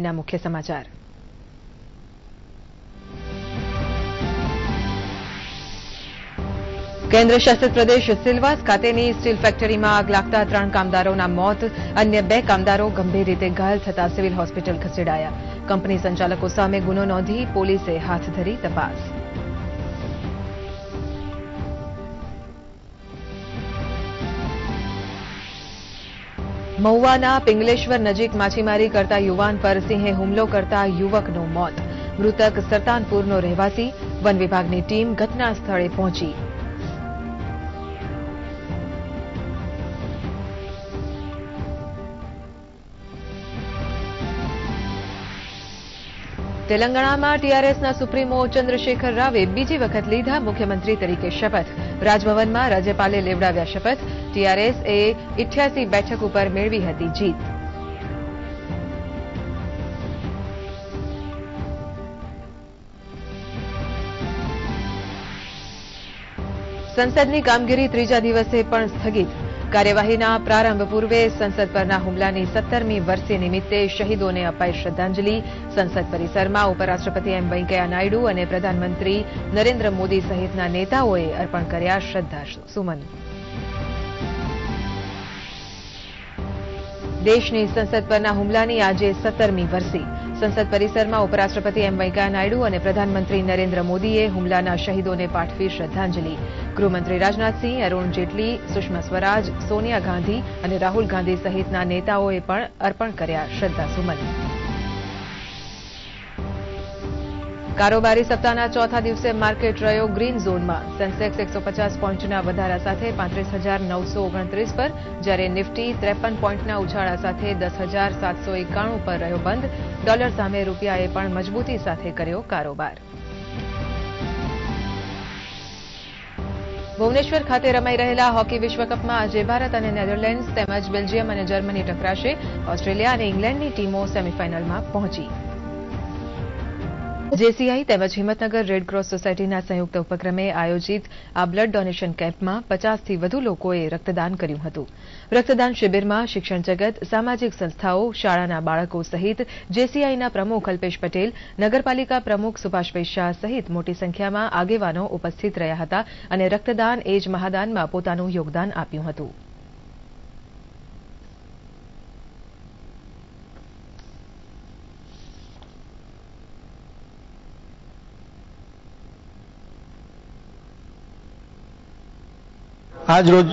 ના મુખ્ય સમાચાર. કેન્દ્ર શાસિત પ્રદેશ સિલવાસ ખાતેની સ્ટીલ ફેક્ટરીમાં આગ લાગતા ત્રણ કામદારોના મોત, અન્ય બે કામદારો ગંભીર રીતે ઘાયલ થતા સિવિલ હોસ્પિટલ ખસેડાયા. કંપની સંચાલકો સામે ગુનો નોંધી પોલીસે હાથ ધરી તપાસ. મહુવાના પિંગલેશ્વર નજીક માછીમારી કરતા યુવાન પર સિંહે હુમલો કરતા યુવકનું મોત. મૃતક સરતાનપુરનો રહેવાસી વન વિભાગની ટીમ ઘટના સ્થળે પહોંચી. તેલંગાણામાં ટીઆરએસના સુપ્રીમો ચંદ્રશેખર રાવે બીજી વખત લીધા મુખ્યમંત્રી તરીકે શપથ. રાજભવનમાં રાજ્યપાલે લેવડાવ્યા શપથ. ટીઆરએસ એ ઇઠ્યાસી બેઠક ઉપર મેળવી હતી જીત. સંસદની કામગીરી ત્રીજા દિવસે પણ સ્થગિત. કાર્યવાહીના પ્રારંભ પૂર્વે સંસદ પરના હુમલાની સત્તરમી વર્ષે નિમિત્તે શહીદોને અપાઈ શ્રદ્ધાંજલિ. સંસદ પરિસરમાં ઉપરાષ્ટ્રપતિ એમ વેંકૈયા નાયડુ અને પ્રધાનમંત્રી નરેન્દ્ર મોદી સહિતના નેતાઓએ અર્પણ કર્યા શ્રદ્ધા સુમન. દેશની સંસદ પરના હુમલાની આજે સત્તરમી વર્ષી સંસદ પરિસરમાં ઉપરાષ્ટ્રપતિ એમ વેંકૈયા નાયડુ અને પ્રધાનમંત્રી નરેન્દ્ર મોદીએ હુમલાના શહીદોને પાઠવી શ્રદ્ધાંજલિ. ગૃહમંત્રી રાજનાથસિંહ અરૂણ જેટલી, સુષ્મા સ્વરાજ, સોનિયા ગાંધી અને રાહુલ ગાંધી સહિતના નેતાઓએ પણ અર્પણ કર્યા શ્રદ્ધાસુમન. કારોબારી સપ્તાહના ચોથા દિવસે માર્કેટ રહ્યો ગ્રીન ઝોનમાં. સેન્સેક્સ એકસો પચાસ પોઈન્ટના વધારા સાથે પાંત્રીસ હજાર નવસો ઓગણત્રીસ પર, જ્યારે નિફ્ટી ત્રેપન પોઈન્ટના ઉછાળા સાથે દસ હજાર સાતસો એકાણું પર રહ્યો બંધ. ડોલર સામે રૂપિયાએ પણ મજબૂતી સાથે કર્યો કારોબાર. ભુવનેશ્વર ખાતે રમાઈ રહેલા હોકી વિશ્વકપમાં આજે ભારત અને નેધરલેન્ડ્સ તેમજ બેલ્જિયમ અને જર્મની ટકરાશે. ઓસ્ટ્રેલિયા અને ઇંગ્લેન્ડની ટીમો સેમીફાઇનલમાં પહોંચી. જેસીઆઈ તેમજ હિંમતનગર રેડક્રોસ સોસાયટીના સંયુક્ત ઉપક્રમે આયોજિત આ બ્લડ ડોનેશન કેમ્પમાં પચાસથી વધુ લોકોએ રક્તદાન કર્યું હતું. રક્તદાન શિબિરમાં શિક્ષણ જગત, સામાજિક સંસ્થાઓ, શાળાના બાળકો સહિત જેસીઆઈના પ્રમુખ અલ્પેશ પટેલ, નગરપાલિકા પ્રમુખ સુભાષભાઈ શાહ સહિત મોટી સંખ્યામાં આગેવાનો ઉપસ્થિત રહ્યા હતા અને રક્તદાન એ જ મહાદાનમાં પોતાનું યોગદાન આપ્યું હતું. આજ રોજ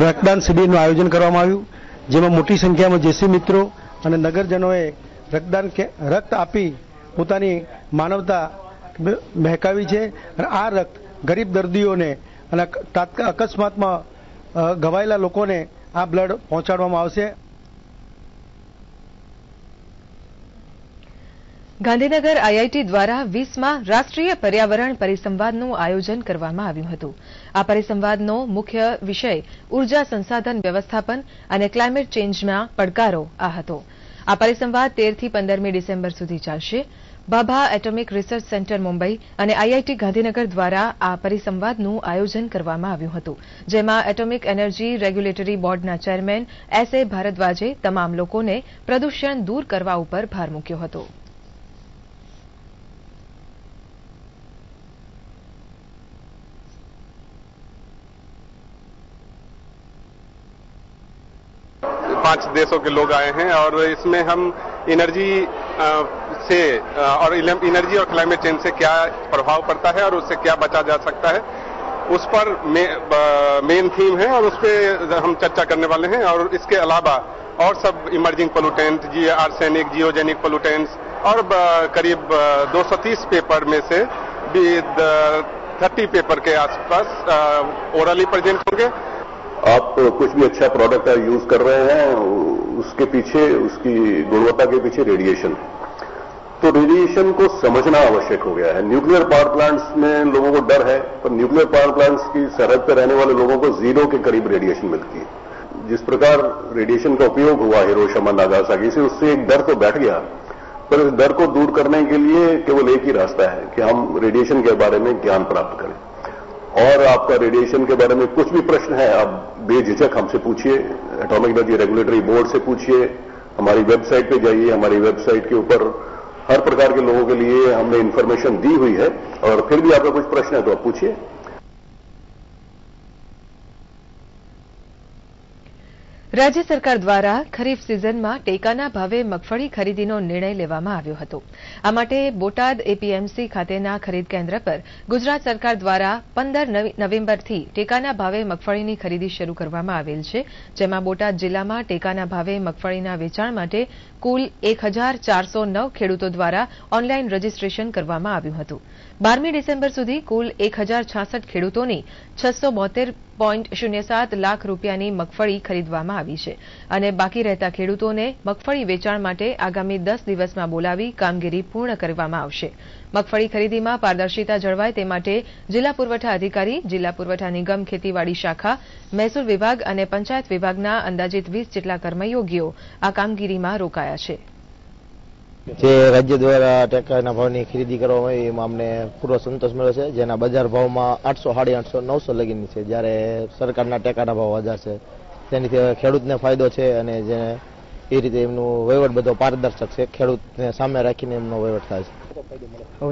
રક્તદાન શિબિરનું આયોજન કરવામાં આવ્યું, જેમાં મોટી સંખ્યામાં જેસી મિત્રો અને નગરજનોએ રક્તદાન રક્ત આપી પોતાની માનવતા મહેકાવી છે. અને આ રક્ત ગરીબ દર્દીઓને અને અકસ્માતમાં ઘવાયેલા લોકોને આ બ્લડ પહોંચાડવામાં આવશે. ગાંધીનગર આઈઆઈટી દ્વારા વીસમાં રાષ્ટ્રીય પર્યાવરણ પરિસંવાદનું આયોજન કરવામાં આવ્યું હતું. આ પરિસંવાદનો મુખ્ય વિષય ઊર્જા સંસાધન વ્યવસ્થાપન અને ક્લાઇમેટ ચેન્જના પડકારો આ હતો. આ પરિસંવાદ તેરથી પંદરમી ડિસેમ્બર સુધી ચાલશે. Bhabha atomic research centre Mumbai અને આઈઆઈટી ગાંધીનગર દ્વારા આ પરિસંવાદનું આયોજન કરવામાં આવ્યું હતું, જેમાં એટોમિક એનર્જી રેગ્યુલેટરી બોર્ડના ચેરમેન એસ એ ભારદ્વાજે તમામ લોકોને પ્રદૂષણ દૂર કરવા ઉપર ભાર મૂક્યો હતો. पाँच देशों के लोग आए हैं और इसमें हम एनर्जी से और एनर्जी और क्लाइमेट चेंज से क्या प्रभाव पड़ता है और उससे क्या बचा जा सकता है, उस पर मेन थीम है और उस पर हम चर्चा करने वाले हैं। और इसके अलावा और सब इमर्जिंग पोलूटेंट जी आर्सेनिक जियोजेनिक पोलूटेंट्स और करीब 230 पेपर में से भी थर्टी पेपर के आसपास ओरली प्रेजेंट होंगे। आप कुछ भी अच्छा प्रोडक्ट यूज़ कर रहे हैं, उसके पीछे, उसकी गुणवत्ता के पीछे रेडिएशन तो रेडिएशन को समझना आवश्यक हो गया है। न्यूक्लियर पावर प्लांट्स में लोगों को डर है, पर न्यूक्लियर पावर प्लांट्स की सरहद पर रहने वाले लोगों को ज़ीरो के करीब रेडिएशन मिलती है। जिस प्रकार रेडिएशन का उपयोग हुआ हिरोशिमा, नागासाकी से, उससे एक डर तो बैठ गया। पर इस डर को दूर करने के लिए केवल एक ही रास्ता है कि हम रेडिएशन के बारे में ज्ञान प्राप्त करें। और आपका रेडिएशन के बारे में कुछ भी प्रश्न है, आप बेझिझक हमसे पूछिए एटॉमिक एनर्जी रेगुलेटरी बोर्ड से पूछिए, हमारी वेबसाइट पे जाइए, हमारी वेबसाइट के ऊपर हर प्रकार के लोगों के लिए हमने इन्फॉर्मेशन दी हुई है, और फिर भी आपका कुछ प्रश्न है तो आप पूछिए। રાજ્ય સરકાર દ્વારા ખરીફ સિઝનમાં ટેકાના ભાવે મગફળી ખરીદીનો નિર્ણય લેવામાં આવ્યો હતો. આ માટે બોટાદ એપીએમસી ખાતેના ખરીદ કેન્દ્ર પર ગુજરાત સરકાર દ્વારા પંદર નવેમ્બરથી ટેકાના ભાવે મગફળીની ખરીદી શરૂ કરવામાં આવેલ છે, જેમાં બોટાદ જિલ્લામાં ટેકાના ભાવે મગફળીના વેચાણ માટે કુલ એક ખેડૂતો દ્વારા ઓનલાઈન રજીસ્ટ્રેશન કરવામાં આવ્યું હતું. બારમી ડિસેમ્બર સુધી કુલ એક ખેડૂતોની છસો પોઈન્ટ શૂન્ય સાત લાખ રૂપિયાની મગફળી ખરીદવામાં આવી છે અને બાકી રહેતા ખેડૂતોને મગફળી વેચાણ માટે આગામી દસ દિવસમાં બોલાવી કામગીરી પૂર્ણ કરવામાં આવશે. મગફળી ખરીદીમાં પારદર્શિતા જળવાય તે માટે જિલ્લા પુરવઠા અધિકારી, જિલ્લા પુરવઠા નિગમ, ખેતીવાડી શાખા, મહેસૂલ વિભાગ અને પંચાયત વિભાગના અંદાજિત વીસ જેટલા કર્મયોગીઓ આ કામગીરીમાં રોકાયા છે. જે રાજ્ય દ્વારા ટેકાના ભાવની ખરીદી કરવામાં આવી, એમાં અમને પૂરો સંતોષ મળ્યો છે. જેના બજાર ભાવમાં આઠસો, સાડી આઠસો, નવસો લગીની છે. જ્યારે સરકારના ટેકાના ભાવ હજાર છે તેની ખેડૂતને ફાયદો છે અને જે એ રીતે એમનું વહીવટ બધો પારદર્શક છે. ખેડૂતને સામે રાખીને એમનો વહીવટ થાય છે.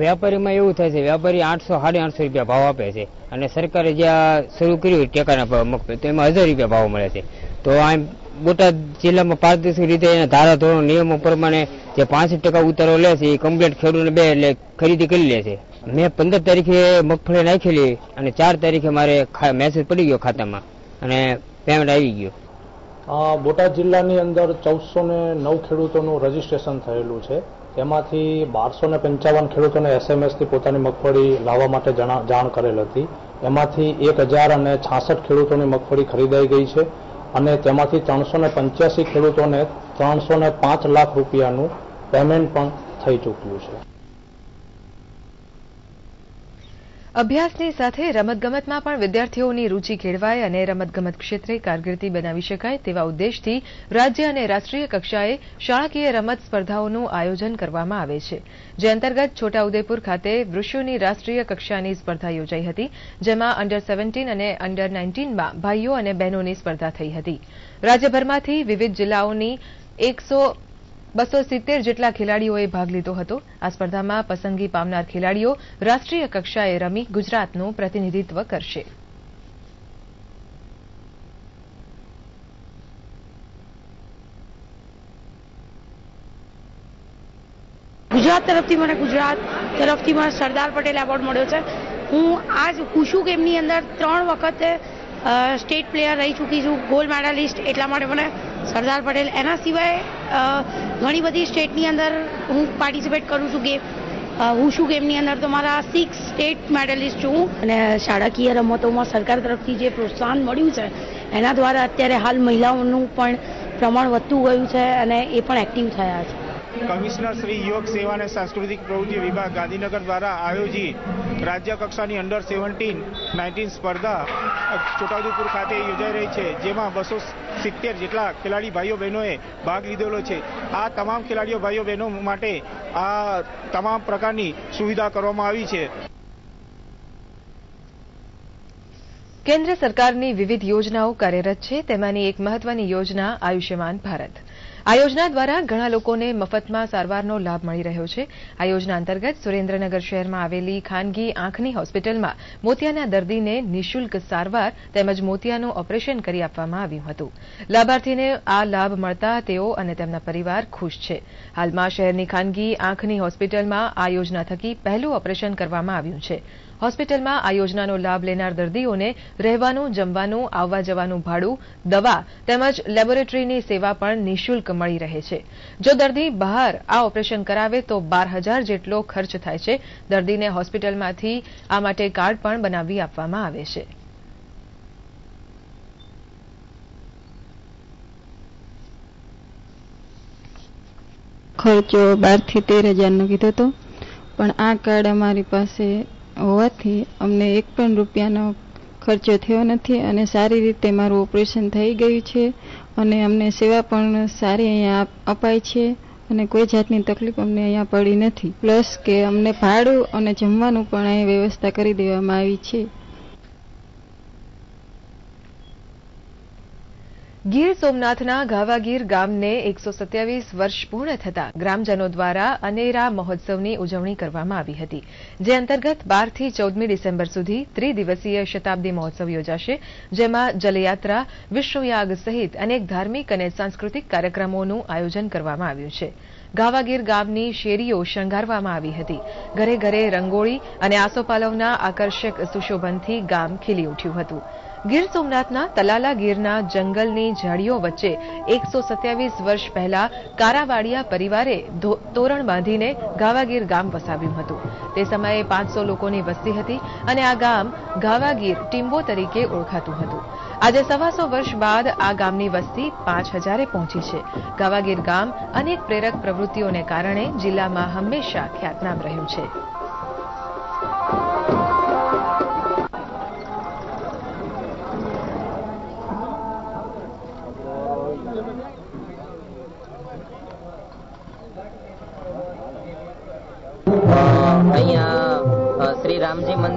વ્યાપારીમાં એવું થાય છે, વ્યાપારી આઠસો, સાડી આઠસો રૂપિયા ભાવ આપે છે અને સરકારે જ્યાં શરૂ કર્યું ટેકાના ભાવ મગફળી, તો એમાં હજાર રૂપિયા ભાવ મળે છે. તો આ બોટાદ જિલ્લામાં પારદર્શક રીતે એના ધારાધોરણ નિયમો પ્રમાણે જે પાંસઠ ટકા ઉતારો લે છે, એ કમ્પ્લેટ ખેડૂતને બે એટલે ખરીદી કરી લે છે. મેં પંદર તારીખે મગફળી નાખેલી અને ચાર તારીખે મારે મેસેજ પડી ગયો ખાતામાં અને પેમેન્ટ આવી ગયો. બોટાદ જિલ્લાની અંદર ચૌદસો ને નવ ખેડૂતોનું રજીસ્ટ્રેશન થયેલું છે. તેમાંથી બારસો ને પંચાવન ખેડૂતોને એસએમએસથી પોતાની મગફળી લાવવા માટે જાણ કરેલ હતી. એમાંથી એક હજાર અને છાસઠ ખેડૂતોની મગફળી ખરીદાઈ ગઈ છે. અને તેમાંથી ત્રણસો ને પંચ્યાસી ખેડૂતોને ત્રણસો ને પાંચ લાખ રૂપિયાનું પેમેન્ટ પણ થઈ ચૂક્યું છે. અભ્યાસની સાથે રમતગમતમાં પણ વિદ્યાર્થીઓની રૂચિ કેળવાય અને રમતગમત ક્ષેત્રે કારકિર્દી બનાવી શકાય તેવા ઉદ્દેશથી રાજ્ય અને રાષ્ટ્રીય કક્ષાએ શાળાકીય રમત સ્પર્ધાઓનું આયોજન કરવામાં આવે છે. જે અંતર્ગત છોટાઉદેપુર ખાતે વૃક્ષોની રાષ્ટ્રીય કક્ષાની સ્પર્ધા યોજાઈ હતી, જેમાં અંડર સેવન્ટીન અને અંડર નાઇન્ટીનમાં ભાઈઓ અને બહેનોની સ્પર્ધા થઈ હતી. રાજ્યભરમાંથી વિવિધ જિલ્લાઓની એકસો બસો સિત્તેર જેટલા ખેલાડીઓએ ભાગ લીધો હતો. આ સ્પર્ધામાં પસંદગી પામનાર ખેલાડીઓ રાષ્ટ્રીય કક્ષાએ રમી ગુજરાતનું પ્રતિનિધિત્વ કરશે. ગુજરાત તરફથી મને ગુજરાત તરફથી મને સરદાર પટેલ એવોર્ડ મળ્યો છે. હું આજ હુશુ ગેમની અંદર ત્રણ વખત સ્ટેટ પ્લેયર રહી ચૂકી છું, ગોલ્ડ મેડાલિસ્ટ, એટલા માટે મને સરદાર પટેલ. એના સિવાય ઘણી બધી સ્ટેટની અંદર હું પાર્ટિસિપેટ કરું છું ગેમ હુશુ ગેમની અંદર તો મારા સિક્સ સ્ટેટ મેડલિસ્ટ છું. અને શાળાકીય રમતોમાં સરકાર તરફથી જે પ્રોત્સાહન મળ્યું છે, એના દ્વારા અત્યારે હાલ મહિલાઓનું પણ પ્રમાણ વધતું ગયું છે અને એ પણ એક્ટિવ થયા છે. કમિશનર શ્રી યુવક સેવા અને સાંસ્કૃતિક પ્રવૃત્તિ વિભાગ ગાંધીનગર દ્વારા આયોજિત રાજ્ય કક્ષાની અંડર સેવન્ટીન નાઇન્ટીન સ્પર્ધા છોટાઉદેપુર ખાતે યોજાઈ રહી છે, જેમાં બસો સિત્તેર જેટલા ખેલાડી ભાઈઓ બહેનોએ ભાગ લીધેલો છે. આ તમામ ખેલાડીઓ ભાઈઓ બહેનો માટે આ તમામ પ્રકારની સુવિધા કરવામાં આવી છે. કેન્દ્ર સરકારની વિવિધ યોજનાઓ કાર્યરત છે, તેમાંની એક મહત્વની યોજના આયુષ્યમાન ભારત. આ યોજના દ્વારા ઘણા લોકોને મફતમાં સારવારનો લાભ મળી રહ્યો છે. આ યોજના અંતર્ગત સુરેન્દ્રનગર શહેરમાં આવેલી ખાનગી આંખની હોસ્પિટલમાં મોતિયાના દર્દીને નિઃશુલ્ક સારવાર તેમજ મોતિયાનું ઓપરેશન કરી આપવામાં આવ્યું હતું. લાભાર્થીને આ લાભ મળતા તેઓ અને તેમના પરિવાર ખુશ છે. હાલમાં શહેરની ખાનગી આંખની હોસ્પિટલમાં આ યોજના થકી પહેલું ઓપરેશન કરવામાં આવ્યું છે. હોસ્પિટલમાં આ યોજનાનો લાભ લેનાર દર્દીઓને રહેવાનું, જમવાનું આવવા જવાનું ભાડું, દવા તેમજ લેબોરેટરીની સેવા પણ નિઃશુલ્ક મળી રહે છે. જો દર્દી બહાર આ ઓપરેશન કરાવે તો બાર હજાર જેટલો ખર્ચ થાય છે. દર્દીને હોસ્પિટલમાંથી આ માટે કાર્ડ પણ બનાવી આપવામાં આવે છે. ખર્ચો બારથી તેર હજારનો કીધો હતો પણ આ કાર્ડ અમારી પાસે હોવાથી અમને એક પણ રૂપિયાનો ખર્ચો થયો નથી અને સારી રીતે મારું ઓપરેશન થઈ ગયું છે અને અમને સેવા પણ સારી અહીંયા અપાય છે અને કોઈ જાતની તકલીફ અમને અહીંયા પડી નથી. પ્લસ કે અમને ભાડું અને જમવાનું પણ અહીં વ્યવસ્થા કરી દેવામાં આવી છે. ગીર સોમનાથના ગાવાગીર ગામને એકસો સત્યાવીસ વર્ષ પૂર્ણ થતા ગ્રામજનો દ્વારા અનેરા મહોત્સવની ઉજવણી કરવામાં આવી હતી, જે અંતર્ગત બારથી ચૌદમી ડિસેમ્બર સુધી ત્રિદિવસીય શતાબ્દી મહોત્સવ યોજાશે, જેમાં જલયાત્રા, વિશ્વયાગ સહિત અનેક ધાર્મિક અને સાંસ્કૃતિક કાર્યક્રમોનું આયોજન કરવામાં આવ્યું છે. ગાવાગીર ગામની શેરીઓ શણગારવામાં આવી હતી. ઘરે ઘરે રંગોળી અને આસોપાલવના આકર્ષક સુશોભનથી ગામ ખીલી ઉઠ્યું હતું. ગીર સોમનાથના તલાલા ગીરના જંગલની ઝાડીઓ વચ્ચે એકસો સત્યાવીસ વર્ષ પહેલા કારાવાડિયા પરિવારે તોરણ બાંધીને ગાવાગીર ગામ વસાવ્યું હતું. તે સમયે પાંચસો લોકોની વસ્તી હતી અને આ ગામ ગાવાગીર ટીમ્બો તરીકે ઓળખાતું હતું. આજે સવાસો વર્ષ બાદ આ ગામની વસ્તી પાંચ હજારે પહોંચી છે. ગાવાગીર ગામ અનેક પ્રેરક પ્રવૃત્તિઓને કારણે જિલ્લામાં હંમેશા ખ્યાતનામ રહ્યું છે.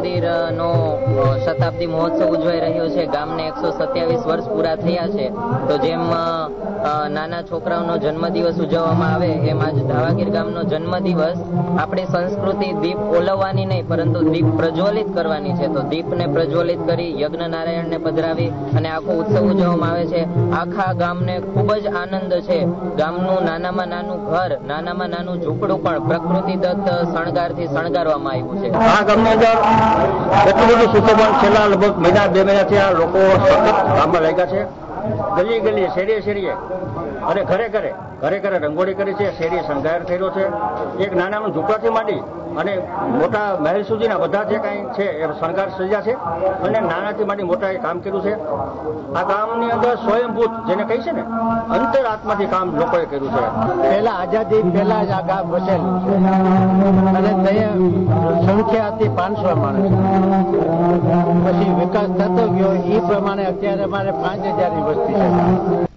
મંદિરનો શતાબ્દી મહોત્સવ ઉજવાઈ રહ્યો છે. ગામને એકસો સત્યાવીસ વર્ષ પૂરા થયા છે. તો જેમ નાના છોકરાઓનો જન્મદિવસ ઉજવવામાં આવે, એમ આજ ધાવાગીર ગામનો જન્મદિવસ. આપણી સંસ્કૃતિ દીપ ઓલવવાની નહીં, પરંતુ દીપ પ્રજ્વલિત કરવાની છે. તો દીપને પ્રજ્વલિત કરી યજ્ઞ નારાયણને પધરાવી અને આખો ઉત્સવ ઉજવવામાં આવે છે. આખા ગામને ખૂબ જ આનંદ છે. ગામનું નાનામાં નાનું ઘર, નાનામાં નાનું ઝૂંપડું પણ પ્રકૃતિ દત્ત શણગારથી શણગારવામાં આવ્યું છે. આ ગામની અંદર એટલું બધું સુશોભન છેલ્લા લગભગ મહિના, બે મહિનાથી આ લોકો સતત કામમાં લાગ્યા છે. ગલી ગલી શેરીએ શેરીએ. અને ઘરે ઘરે ઘરે ઘરે રંગોળી કરી છે, શેરીએ શણગાર થયેલો છે. એક નાનામાં ઝૂંપડાથી માંડી અને મોટા મહેલ સુધીના બધા જે કાંઈ છે, એ શણગાર સજા છે અને નાનાથી માંડી મોટાએ કામ કર્યું છે. આ કામની અંદર સ્વયંભૂત, જેને કહી છે ને અંતર આત્માથી કામ લોકોએ કર્યું છે. પહેલા આઝાદી, પહેલા જ આ ગામ વસેલું અને સંખ્યા હતી પાંચસો માણસ. પછી વિકાસ થતો ગયો. એ પ્રમાણે અત્યારે અમારે પાંચ હજારની વસ્તી છે.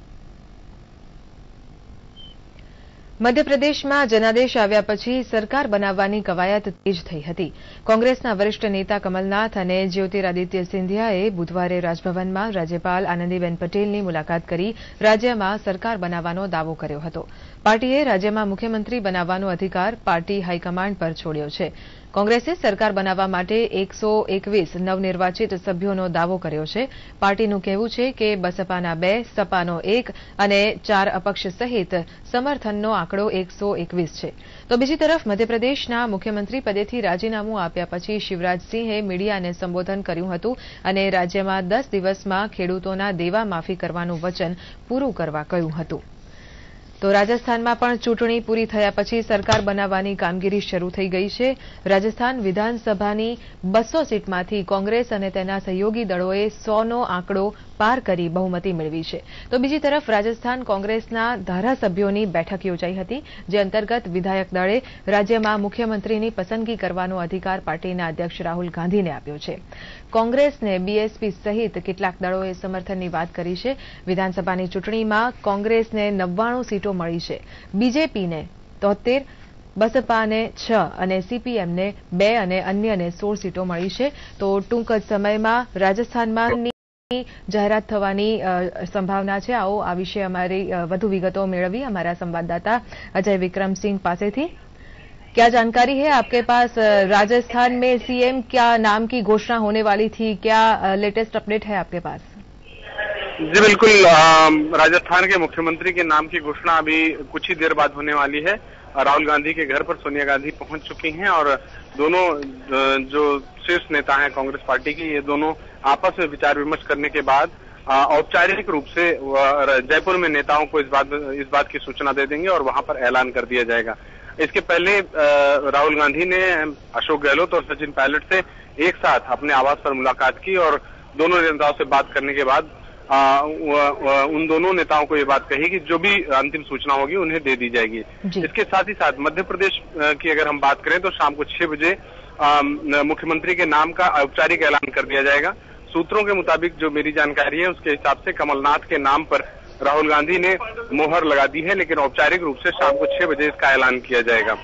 મધ્યપ્રદેશમાં જનાદેશ આવ્યા પછી સરકાર બનાવવાની કવાયત તેજ થઈ હતી. કોંગ્રેસના વરિષ્ઠ નેતા કમલનાથ અને જ્યોતિરાદિત્ય સિંધિયાએ બુધવારે રાજભવનમાં રાજ્યપાલ આનંદીબેન પટેલની મુલાકાત કરી રાજ્યમાં સરકાર બનાવવાનો દાવો કર્યો હતો. પાર્ટીએ રાજ્યમાં મુખ્યમંત્રી બનાવવાનો અધિકાર પાર્ટી હાઈકમાન્ડ પર છોડ્યો છે. કોંગ્રેસે સરકાર બનાવવા માટે એકસો એકવીસ નવનિર્વાચિત સભ્યોનો દાવો કર્યો છે. પાર્ટીનું કહેવું છે કે બસપાના બે, સપાનો એક અને ચાર અપક્ષ સહિત સમર્થનનો આંકડો એકસો એકવીસ છે. તો બીજી તરફ મધ્યપ્રદેશના મુખ્યમંત્રી પદેથી રાજીનામું આપ્યા પછી શિવરાજસિંહે મીડિયાને સંબોધન કર્યું હતું અને રાજ્યમાં દસ દિવસમાં ખેડૂતોના દેવા માફી કરવાનું વચન પૂરું કરવા કહ્યું હતું. તો રાજસ્થાનમાં પણ ચૂંટણી પૂરી થયા પછી સરકાર બનાવવાની કામગીરી શરૂ થઈ ગઈ છે. રાજસ્થાન વિધાનસભાની બસો સીટમાંથી કોંગ્રેસ અને તેના સહયોગી દળોએ સોનો આંકડો પાર કરી બહુમતી મેળવી છે. તો બીજી તરફ રાજસ્થાન કોંગ્રેસના ધારાસભ્યોની બેઠક યોજાઈ હતી, જે અંતર્ગત વિધાયક દળે રાજ્યમાં મુખ્યમંત્રીની પસંદગી કરવાનો અધિકાર પાર્ટીના અધ્યક્ષ રાહુલ ગાંધીને આપ્યો છે. કોંગ્રેસને બીએસપી સહિત કેટલાક દળોએ સમર્થનની વાત કરી છે. વિધાનસભાની ચૂંટણીમાં કોંગ્રેસને નવ્વાણું સીટો મળી છે. બીજેપીને તોતેર બસપાને છ અને સીપીએમને બે અને અન્યને સોળ સીટો મળી છે. તો ટૂંક જ સમયમાં રાજસ્થાનમાં જાહેરાત થવાની સંભાવના છે આવો આ વિશે અમારી વધુ વિગતો મેળવી हमारा संवाददाता अजय विक्रम सिंह पासे थी क्या जानकारी है आपके पास राजस्थान में सीएम क्या नाम की घोषणा होने वाली थी क्या लेटेस्ट अपडेट है आपके पास जी बिल्कुल राजस्थान के मुख्यमंत्री के नाम की घोषणा अभी कुछ ही देर बाद होने वाली है राहुल गांधी के घर पर सोनिया गांधी पहुंच चुकी हैं और दोनों जो शीर्ष नेता हैं कांग्रेस पार्टी के ये दोनों आपस में विचार विमर्श करने के बाद औपचारिक रूप से जयपुर में नेताओं को इस बात इस बात की सूचना दे देंगे और वहाँ पर ऐलान कर दिया जाएगा। इसके पहले राहुल गांधी ने अशोक गहलोत और सचिन पायलट से एक साथ अपने आवास पर मुलाकात की और दोनों नेताओं से बात करने के बाद आ, उन दोनों नेताओं को ये बात कही कि जो भी अंतिम सूचना होगी उन्हें दे दी जाएगी। इसके साथ ही साथ मध्य प्रदेश की अगर हम बात करें तो शाम को छह बजे मुख्यमंत्री के नाम का औपचारिक ऐलान कर दिया जाएगा। सूत्रों के मुताबिक जो मेरी जानकारी है उसके हिसाब से कमलनाथ के नाम पर राहुल गांधी ने मोहर लगा दी है लेकिन औपचारिक रूप से शाम को छह बजे इसका ऐलान किया जाएगा।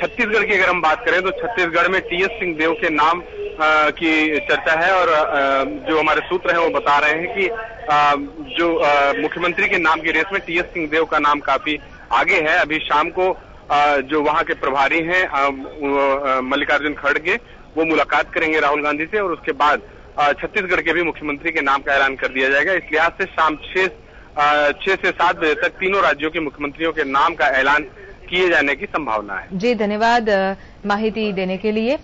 छत्तीसगढ़ की अगर हम बात करें तो छत्तीसगढ़ में टीएस सिंह देव के नाम अ, की चर्चा है और अ, जो हमारे सूत्र हैं वो बता रहे हैं कि अ, जो मुख्यमंत्री के नाम की रेस में टी एस सिंहदेव का नाम काफ़ी आगे है। अभी शाम को जो वहाँ के प्रभारी हैं मल्लिकार्जुन खड़गे वो मुलाकात करेंगे राहुल गांधी से और उसके बाद छत्तीसगढ़ के भी मुख्यमंत्री के नाम का ऐलान कर दिया जाएगा इस लिहाज से शाम छह अ, छह से सात बजे तक तीनों राज्यों के मुख्यमंत्रियों के नाम का ऐलान किए जाने की संभावना है જી ધન્યવાદ અ, માહિતી દેને કે લીએ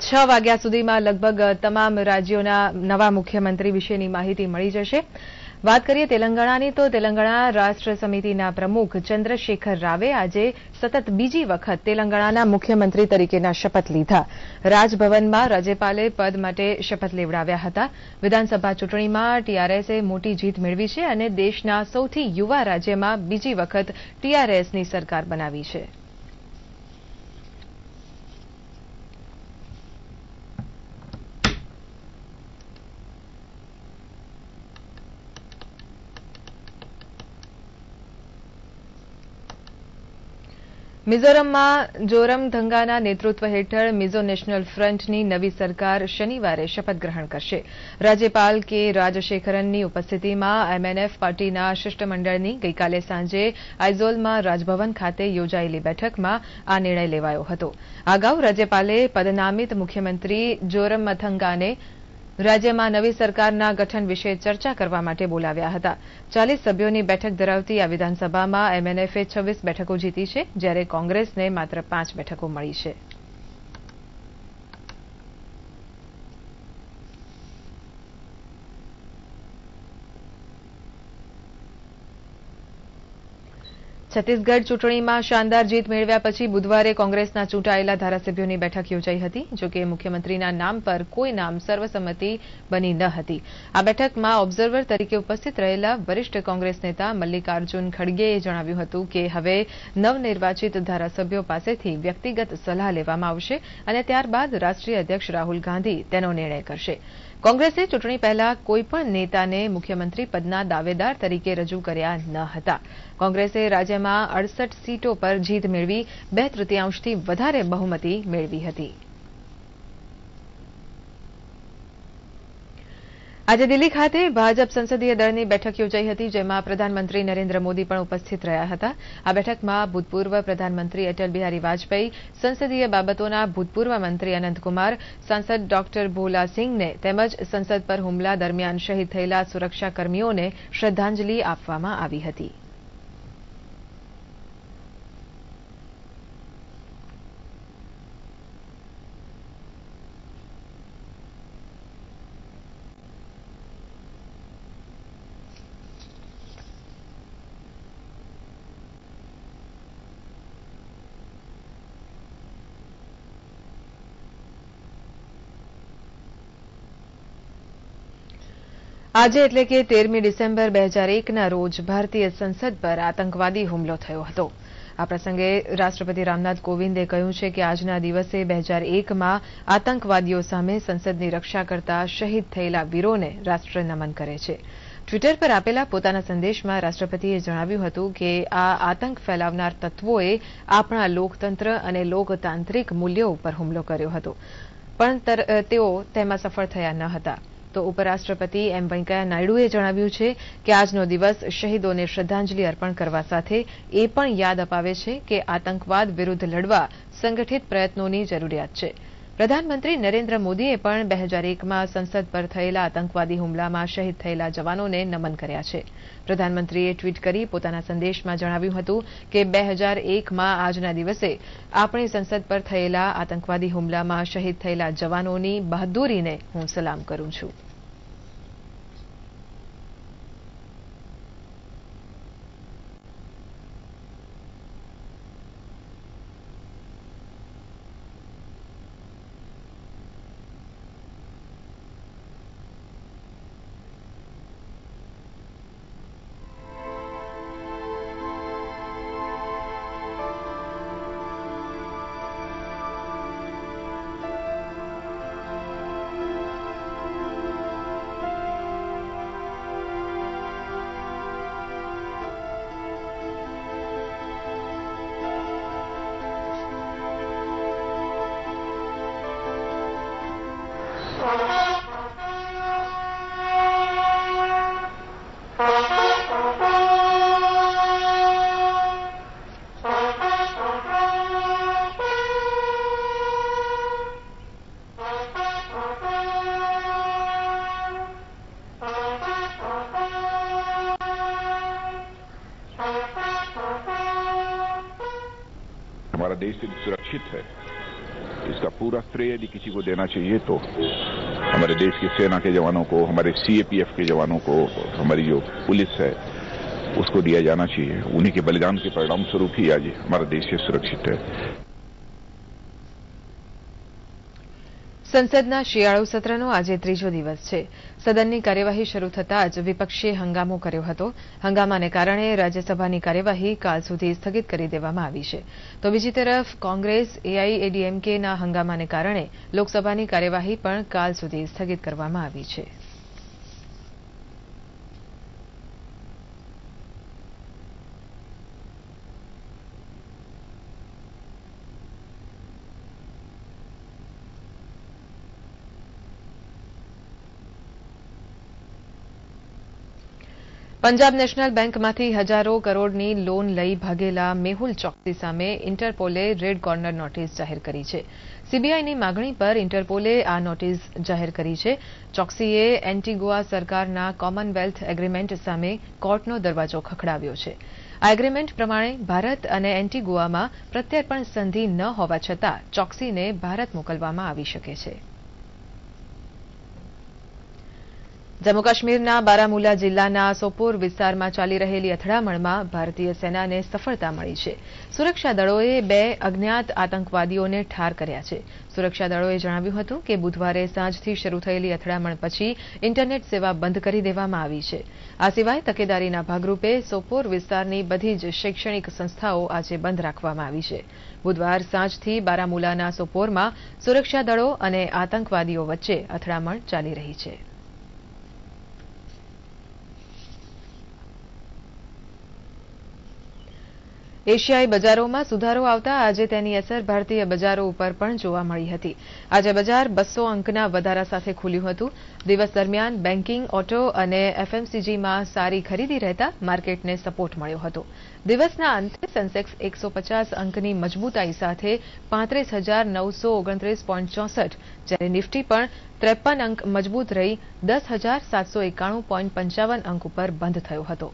છ વાગ્યા સુધીમાં લગભગ અ, તમામ રાજ્યોના નવા મુખ્યમંત્રી વિશેની માહિતી મળી જશે વાત કરીએ તેલંગાણાની, તો તેલંગાણા રાષ્ટ્ર સમિતિના પ્રમુખ ચંદ્રશેખર રાવે આજે સતત બીજી વખત તેલંગાણાના મુખ્યમંત્રી તરીકેના શપથ લીધા. રાજભવનમાં રાજ્યપાલે પદ માટે શપથ લેવડાવ્યા હતા. વિધાનસભા ચૂંટણીમાં ટીઆરએસે મોટી જીત મેળવી છે અને દેશના સૌથી યુવા રાજ્યમાં બીજી વખત ટીઆરએસની સરકાર બનાવી છે. મિઝોરમમાં જોરમધંગાના નેતૃત્વ હેઠળ મિઝો નેશનલ ફ્રન્ટની નવી સરકાર શનિવારે શપથ ગ્રહણ કરશે. રાજ્યપાલ કે રાજશેખરનની ઉપસ્થિતિમાં એમએનએફ પાર્ટીના શિષ્ટમંડળની ગઈકાલે સાંજે આઇઝોલમાં રાજભવન ખાતે યોજાયેલી બેઠકમાં આ નિર્ણય લેવાયો હતો. અગાઉ રાજ્યપાલે પદનામિત મુખ્યમંત્રી જોરમથંગાને રાજ્યમાં નવી સરકારના ગઠન વિશે ચર્ચા કરવા માટે બોલાવ્યા હતા. ચાલીસ સભ્યોની બેઠક ધરાવતી આ વિધાનસભામાં એમએનએફે છવ્વીસ બેઠકો જીતી છે, જ્યારે કોંગ્રેસને માત્ર પાંચ બેઠકો મળી છે. છત્તીસગઢ ચૂંટણીમાં શાનદાર જીત મેળવ્યા પછી બુધવારે કોંગ્રેસના ચૂંટાયેલા ધારાસભ્યોની બેઠક યોજાઈ હતી જોકે મુખ્યમંત્રીના નામ પર કોઈ નામ સર્વસંમતિ બની ન હતી. આ બેઠકમાં ઓબ્ઝર્વર તરીકે ઉપસ્થિત રહેલા વરિષ્ઠ કોંગ્રેસ નેતા મલ્લિકાર્જુન ખડગેએ જણાવ્યું હતું કે હવે નવનિર્વાચિત ધારાસભ્યો પાસેથી વ્યક્તિગત સલાહ લેવામાં આવશે અને ત્યારબાદ રાષ્ટ્રીય અધ્યક્ષ રાહુલ ગાંધી તેનો નિર્ણય કરશે. કોંગ્રેસે ચૂંટણી પહેલા કોઈપણ નેતાને મુખ્યમંત્રી પદના દાવેદાર તરીકે રજૂ કર્યા ન હતા. કોંગ્રેસે રાજ્યમાં અડસઠ સીટો પર જીત મેળવી બે તૃતીયાંશથી વધારે બહુમતી મેળવી હતી. આજે દિલ્હી ખાતે ભાજપ સંસદીય દળની બેઠક યોજાઈ હતી, જેમાં પ્રધાનમંત્રી નરેન્દ્ર મોદી પણ ઉપસ્થિત રહ્યા હતા. આ બેઠકમાં ભૂતપૂર્વ પ્રધાનમંત્રી અટલ બિહારી વાજપેયી, સંસદીય બાબતોના ભૂતપૂર્વ મંત્રી અનંતકુમાર, સાંસદ ડોક્ટર ભોલા સિંહને તેમજ સંસદ પર હુમલા દરમિયાન શહીદ થયેલા સુરક્ષાકર્મીઓને શ્રદ્ધાંજલિ આપવામાં આવી હતી. આજે એટલે કે તેરમી ડિસેમ્બર બે હજાર એકના રોજ ભારતીય સંસદ પર આતંકવાદી હુમલો થયો હતો. આ પ્રસંગે રાષ્ટ્રપતિ રામનાથ કોવિંદે કહ્યું છે કે આજના દિવસે બે હજાર એકમાં આતંકવાદીઓ સામે સંસદની રક્ષા કરતા શહીદ થયેલા વીરોને રાષ્ટ્ર નમન કરે છે. ટ્વિટર પર આપેલા પોતાના સંદેશમાં રાષ્ટ્રપતિએ જણાવ્યું હતું કે આ આતંક ફેલાવનાર તત્વોએ આપણા લોકતંત્ર અને લોકતાંત્રિક મૂલ્યો ઉપર હુમલો કર્યો હતો. પણ તેઓ તેમાં સફળ થયા ન હતા. તો ઉપરાષ્ટ્રપતિ એમ વેંકૈયા નાયડુએ જણાવ્યું છે કે આજનો દિવસ શહીદોને શ્રદ્ધાંજલિ અર્પણ કરવા સાથે એ પણ યાદ અપાવે છે કે આતંકવાદ વિરુદ્ધ લડવા સંગઠિત પ્રયત્નોની જરૂરિયાત છે. પ્રધાનમંત્રી નરેન્દ્ર મોદીએ પણ બે હજાર એકમાં સંસદ પર થયેલા આતંકવાદી હુમલામાં શહીદ થયેલા જવાનોને નમન કર્યા છે. પ્રધાનમંત્રીએ ટ્વીટ કરી પોતાના સંદેશમાં જણાવ્યું હતું કે બે હજાર એકમાં આજના દિવસે આપણી સંસદ પર થયેલા આતંકવાદી હુમલામાં શહીદ થયેલા જવાનોની બહાદુરીને હું સલામ કરું છું. देश सुरक्षित है। इसका पूरा श्रेय यदि किसी को देना चाहिए तो हमारे देश की सेना के जवानों को, हमारे सीएपीएफ के जवानों को, हमारी जो पुलिस है, उसको दिया जाना चाहिए। उन्हीं के बलिदान के परिणाम स्वरूप ही आज हमारा देश सुरक्षित है। સંસદના શિયાળુ સત્રનો આજે ત્રીજો દિવસ છે. સદનની કાર્યવાહી શરૂ થતાં જ વિપક્ષે હંગામો કર્યો હતો. હંગામાને કારણે રાજ્યસભાની કાર્યવાહી કાલ સુધી સ્થગિત કરી દેવામાં આવી છે. તો બીજી તરફ, કોંગ્રેસ એઆઈએડીએમકેના હંગામાને કારણે લોકસભાની કાર્યવાહી પણ કાલ સુધી સ્થગિત કરવામાં આવી છે. પંજાબ નેશનલ બેંકમાંથી હજારો કરોડની લોન લઈ ભાગેલા મેહુલ ચોકસી સામે ઇન્ટરપોલે રેડ કોર્નર નોટિસ જાહેર કરી છે. સીબીઆઈની માગણી પર ઇન્ટરપોલે આ નોટિસ જાહેર કરી છે. ચોકસીએ એન્ટીગુઆ સરકારના કોમનવેલ્થ એગ્રીમેન્ટ સામે કોર્ટનો દરવાજો ખખડાવ્યો છે. આ એગ્રીમેન્ટ પ્રમાણે ભારત અને એન્ટીગુઆમાં પ્રત્યર્પણ સંધિ ન હોવા છતાં ચોકસીને ભારત મોકલવામાં આવી શકે છે. જમ્મુ કાશ્મીરના બારામુલા જિલ્લાના સોપોર વિસ્તારમાં ચાલી રહેલી અથડામણમાં ભારતીય સેનાને સફળતા મળી છે. સુરક્ષા દળોએ બે અજ્ઞાત આતંકવાદીઓને ઠાર કર્યા છે. સુરક્ષા દળોએ જણાવ્યું હતું કે બુધવારે સાંજથી શરૂ થયેલી અથડામણ પછી ઇન્ટરનેટ સેવા બંધ કરી દેવામાં આવી છે. આ સિવાય તકેદારીના ભાગરૂપે સોપોર વિસ્તારની બધી જ શૈક્ષણિક સંસ્થાઓ આજે બંધ રાખવામાં આવી છે. બુધવાર સાંજથી બારામુલાના સોપોરમાં સુરક્ષાદળો અને આતંકવાદીઓ વચ્ચે અથડામણ ચાલી રહી છે. એશિયાઈ બજારોમાં સુધારો આવતા આજે તેની અસર ભારતીય બજારો ઉપર પણ જોવા મળી હતી. આજે બજાર બસો અંકના વધારા સાથે ખુલ્યું હતું. દિવસ દરમિયાન બેન્કિંગ, ઓટો અને એફએમસીજીમાં સારી ખરીદી રહેતા માર્કેટને સપોર્ટ મળ્યો હતો. દિવસના અંતે સેન્સેક્સ એકસો અંકની મજબૂતાઈ સાથે પાંત્રીસ હજાર નવસો ઓગણત્રીસ પોઈન્ટ ચોસઠ, જ્યારે નિફ્ટી પણ ત્રેપન અંક મજબૂત રહી દસ હજાર સાતસો એકાણું પોઈન્ટ પંચાવન અંક ઉપર બંધ થયો હતો.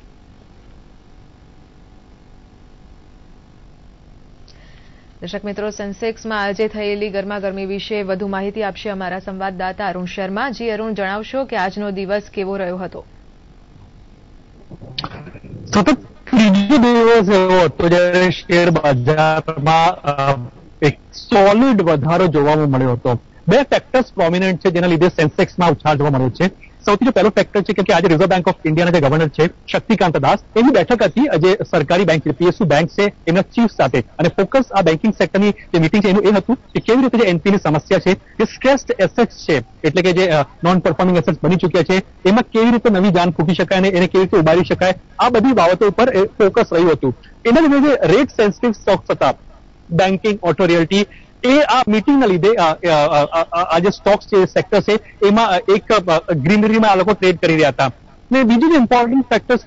દર્શક મિત્રો, સેન્સેક્સમાં આજે થયેલી ગરમાગરમી વિશે વધુ માહિતી આપશે અમારા સંવાદદાતા અરુણ શર્મા. જી અરુણ, જણાવશો કે આજનો દિવસ કેવો રહ્યો હતો? સતત ત્રીજો દિવસ એવો હતો જ્યારે શેર બજારમાં એક સોલિડ વધારો જોવા મળ્યો હતો. બે ફેક્ટર્સ પ્રોમિનન્ટ છે જેના લીધે સેન્સેક્સમાં ઉછાળ જોવા મળ્યો છે. સૌથી જો પહેલો ફેક્ટર છે કે આજે રિઝર્વ બેંક ઓફ ઇન્ડિયાના જે ગવર્નર છે શક્તિકાંત દાસ એની બેઠક હતી, આજે સરકારી બેંક પીએસયુ બેંક છે, એમના ચીફ સાથે. અને ફોકસ આ બેન્કિંગ સેક્ટરની જે મિટિંગ છે, એનું એ હતું કે કેવી રીતે જે એનપીની સમસ્યા છે, જે સ્ટ્રેસ્ડ એસેટ્સ છે, એટલે કે જે નોન પરફોર્મિંગ એસેટ્સ બની ચૂક્યા છે, એમાં કેવી રીતે નવી જાન ફૂટી શકાય અને એને કેવી રીતે ઉબારી શકાય, આ બધી બાબતો ઉપર ફોકસ રહ્યું હતું. એના લીધે જે રેટ સેન્સિટિવ સ્ટોક્સ હતા બેન્કિંગ ઓટો રિયલ્ટી એ આ મિટિંગના લીધે, આ જે સ્ટોક્સ છે સેક્ટર છે, એમાં એક ગ્રીનરીમાં આ લોકો ટ્રેડ કરી રહ્યા હતા. ને બીજું જે ઇમ્પોર્ટન્ટ ફેક્ટર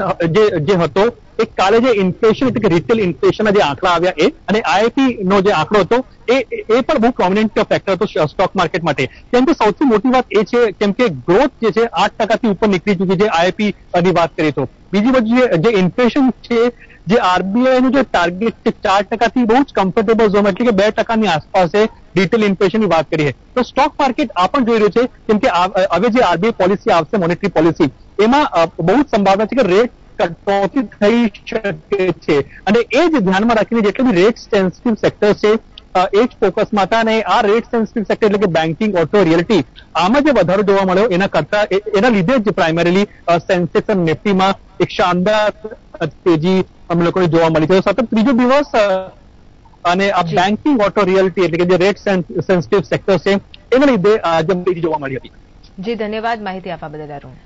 જે હતો, એક કાલે જે ઇન્ફ્લેશન એટલે કે રિટેલ ઇન્ફ્લેશનના જે આંકડા આવ્યા એ, અને આઈઆઈપી નો જે આંકડો હતો, એ એ પણ બહુ પ્રોમિનન્ટ ફેક્ટર હતો સ્ટોક માર્કેટ માટે. કેમ કે સૌથી મોટી વાત એ છે, કેમ કે ગ્રોથ જે છે, આઠ ટકાથી ઉપર નીકળી ચૂકી છે આઈઆઈપી ની વાત કરીએ તો. બીજી બાજુ જે ઇન્ફ્લેશન છે, જે આરબીઆઈ નું જે ટાર્ગેટ છે, ચાર ટકાથી બહુ જ કમ્ફર્ટેબલ ઝોન એટલે કે બે ટકાની આસપાસ રિટેલ ઇન્ફ્લેશનની વાત કરીએ તો સ્ટોક માર્કેટ આ પણ જોઈ રહ્યું છે, કેમ કે હવે જે આરબીઆઈ પોલિસી આવશે મોનેટરી પોલિસી એમાં બહુ જ સંભાવના છે કે રેટ કટોતી થઈ શકે છે. અને એ જ ધ્યાનમાં રાખીને જેટલી બી રેટ સેન્સિટિવ સેક્ટર છે એ જ ફોકસમાં હતા અને આ રેટ સેન્સિટિવ સેક્ટર એટલે કે બેન્કિંગ ઓટો રિયલ્ટી આમાં જે વધારો જોવા મળ્યો. એના કરતા એના લીધે જ પ્રાઇમરીલી સેન્સેક્સ અને નિફ્ટીમાં એક શાનદાર તેજી અમે લોકોને જોવા મળી છે. સતત ત્રીજો દિવસ અને આ બેન્કિંગ ઓટો રિયલ્ટી એટલે કે જે રેટ સેન્સિટિવ સેક્ટર છે એના લીધે આજે જોવા મળી હતી. જી ધન્યવાદ. માહિતી આપવા બદલ અરુણ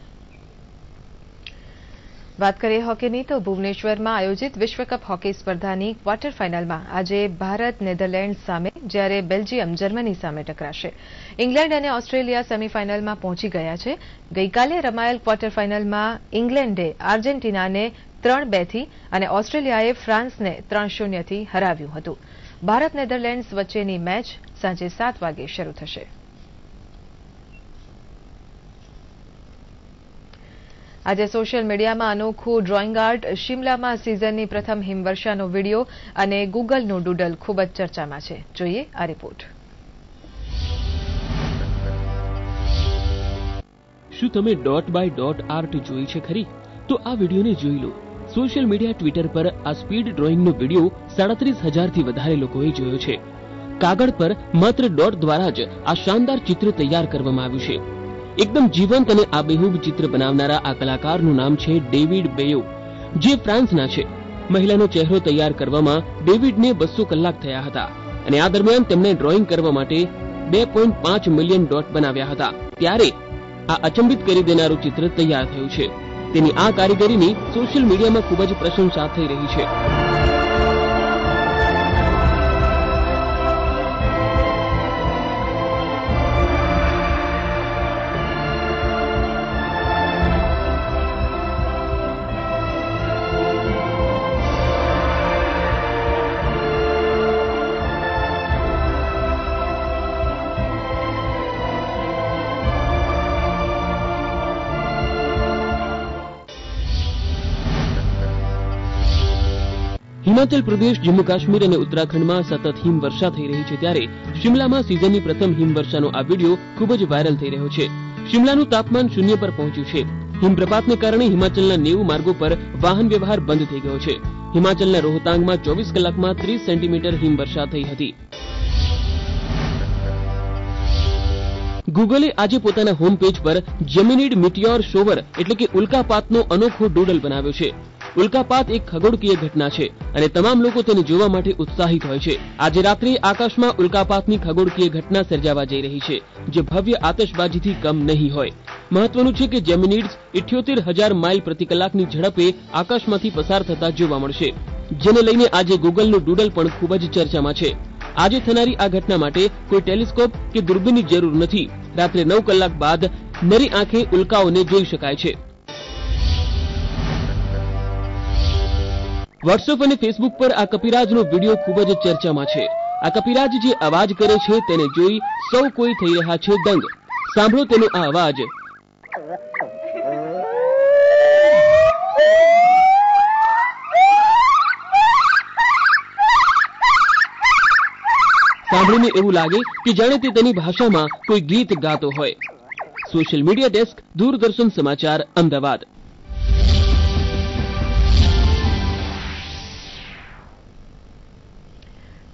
વાત કરીએ હોકીની, તો ભુવનેશ્વરમાં આયોજિત વિશ્વકપ હોકી સ્પર્ધાની ક્વાર્ટર ફાઇનલમાં આજે ભારત નેધરલેન્ડ સામે, જ્યારે બેલ્જિયમ જર્મની સામે ટકરાશે. ઇંગ્લેન્ડ અને ઓસ્ટ્રેલિયા સેમીફાઇનલમાં પહોંચી ગયા છે. ગઈકાલે રમાયેલ ક્વાર્ટર ફાઇનલમાં ઇંગ્લેન્ડે આર્જેન્ટિનાને ત્રણ બેથી અને ઓસ્ટ્રેલિયાએ ફ્રાન્સને ત્રણ શૂન્યથી હરાવ્યું હતું. ભારત નેધરલેન્ડ્સ વચ્ચેની મેચ સાંજે સાત વાગે શરૂ થશે. આજે સોશિયલ મીડિયામાં અનોખું ડ્રોઈંગ આર્ટ શિમલામાં સિઝનની પ્રથમ હિમવર્ષાનો વીડિયો અને ગૂગલનું ડૂડલ ખૂબ જ ચર્ચામાં છે. જોઈએ આ રિપોર્ટ શું તમે ડોટ બાય ડોટ આર્ટ જોઈ છે ખરી? તો આ વિડીયોને જોઈ લો. સોશિયલ મીડિયા ટ્વિટર પર આ સ્પીડ ડ્રોઈંગનો વીડિયો સાડત્રીસ હજારથી વધારે લોકોએ જોયો છે. કાગળ પર માત્ર ડોટ દ્વારા જ આ શાનદાર ચિત્ર તૈયાર કરવામાં આવ્યું છે. એકદમ જીવંત અને આબેહૂબ ચિત્ર બનાવનારા આ કલાકારનું નામ છે ડેવિડ બેયો, જે ફ્રાન્સના છે. મહિલાનો ચહેરો તૈયાર કરવામાં ડેવિડને બસો કલાક થયા હતા અને આ દરમિયાન તેમણે ડ્રોઈંગ કરવા માટે બે પોઈન્ટ પાંચ મિલિયન ડોટ બનાવ્યા હતા. ત્યારે આ અચંબિત કરી દેનારું ચિત્ર તૈયાર થયું છે. તેની આ કારીગરીની સોશિયલ મીડિયામાં ખૂબ જ પ્રશંસા થઈ રહી છે. હિમાચલ પ્રદેશ, જમ્મુ કાશ્મીર અને ઉત્તરાખંડમાં સતત હિમવર્ષા થઈ રહી છે ત્યારે શિમલામાં સિઝનની પ્રથમ હિમવર્ષાનો આ વીડિયો ખૂબ જ વાયરલ થઈ રહ્યો છે. શિમલાનું તાપમાન શૂન્ય પર પહોંચ્યું છે. હિમપ્રપાતને કારણે હિમાચલના નેવું માર્ગો પર વાહન વ્યવહાર બંધ થઈ ગયો છે. હિમાચલના રોહતાંગમાં ચોવીસ કલાકમાં ત્રીસ સેન્ટીમીટર હિમવર્ષા થઈ હતી. ગૂગલે આજે પોતાના હોમ પેજ પર જેમિનિડ મિટિયોર શોવર એટલે કે ઉલ્કાપાતનો અનોખો ડૂડલ બનાવ્યો છે. ઉલ્કાપાત એક ખગોળકીય ઘટના છે અને તમામ લોકો તેને જોવા માટે ઉત્સાહિત હોય છે. આજે રાત્રે આકાશમાં ઉલ્કાપાતની ખગોળકીય ઘટના સર્જાવા જઈ રહી છે, જે ભવ્ય આતશબાજીથી કમ નહીં હોય. મહત્વનું છે કે જેમિનિડ્સ ઇઠ્યોતેર હજાર માઇલ પ્રતિ કલાકની ઝડપે આકાશમાંથી પસાર થતા જોવા મળશે, જેને લઈને આજે ગૂગલનું ડૂડલ પણ ખૂબ જ ચર્ચામાં છે. આજે થનારી આ ઘટના માટે કોઈ ટેલિસ્કોપ કે દૂરબીનની જરૂર નથી. રાત્રે નવ કલાક બાદ નરી આંખે ઉલ્કાઓને જોઈ શકાય છે. વોટ્સએપ અને ફેસબુક પર આ કપિરાજનો વીડિયો ખૂબ જ ચર્ચામાં છે. આ કપિરાજ જે અવાજ કરે છે તેને જોઈ સૌ કોઈ થઈ રહ્યા છે દંગ. સાંભળો તેનો આ અવાજ. સાંભળીને એવું લાગે કે જાણે તે તેની ભાષામાં કોઈ ગીત ગાતો હોય. સોશિયલ મીડિયા ડેસ્ક, દૂરદર્શન સમાચાર, અમદાવાદ.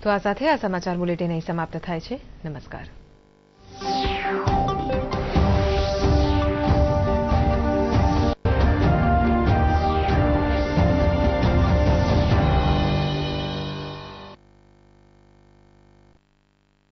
તો આ સાથે આ સમાચાર બુલેટિન અહીં સમાપ્ત થાય છે. નમસ્કાર.